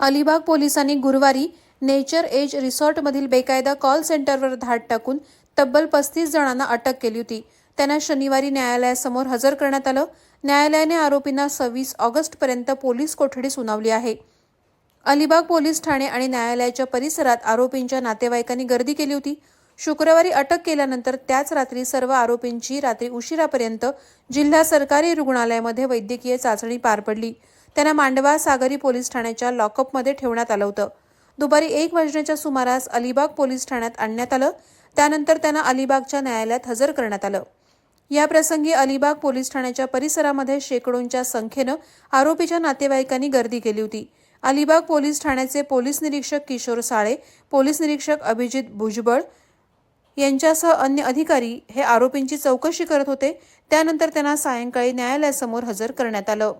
अलिबाग पोलिसांनी गुरुवारी nature age रिसॉर्टमधील बेकायदा कॉल सेंटरवर धाड टाकून तब्बल पस्तीस जणांना अटक केली होती. त्यांना शनिवारी न्यायालयासमोर हजर करण्यात आलं. न्यायालयाने आरोपींना सव्वीस ऑगस्टपर्यंत पोलीस कोठडी सुनावली आहे. अलिबाग पोलीस ठाणे आणि न्यायालयाच्या परिसरात आरोपींच्या नातेवाईकांनी गर्दी केली होती. शुक्रवारी अटक केल्यानंतर त्याच रात्री सर्व आरोपींची रात्री उशिरापर्यंत जिल्हा सरकारी रुग्णालयामध्ये वैद्यकीय चाचणी पार पडली. त्यांना मांडवा सागरी पोलीस ठाण्याच्या लॉकअपमध्ये ठेवण्यात आलं होतं. दुपारी एक वाजण्याच्या सुमारास अलिबाग पोलीस ठाण्यात आणण्यात आलं. त्यानंतर त्यांना अलिबागच्या न्यायालयात हजर करण्यात आलं. या प्रसंगी अलिबाग पोलीस ठाण्याच्या परिसरामध्ये शेकडोंच्या संख्येनं आरोपीच्या नातेवाईकांनी गर्दी केली होती. अलिबाग पोलीस ठाण्याचे पोलीस निरीक्षक किशोर साळे पोलीस निरीक्षक अभिजित भुजबळ यांच्यासह अन्य अधिकारी हे आरोपींची चौकशी करत होते. त्यानंतर त्यांना सायंकाळी न्यायालयासमोर हजर करण्यात आलं.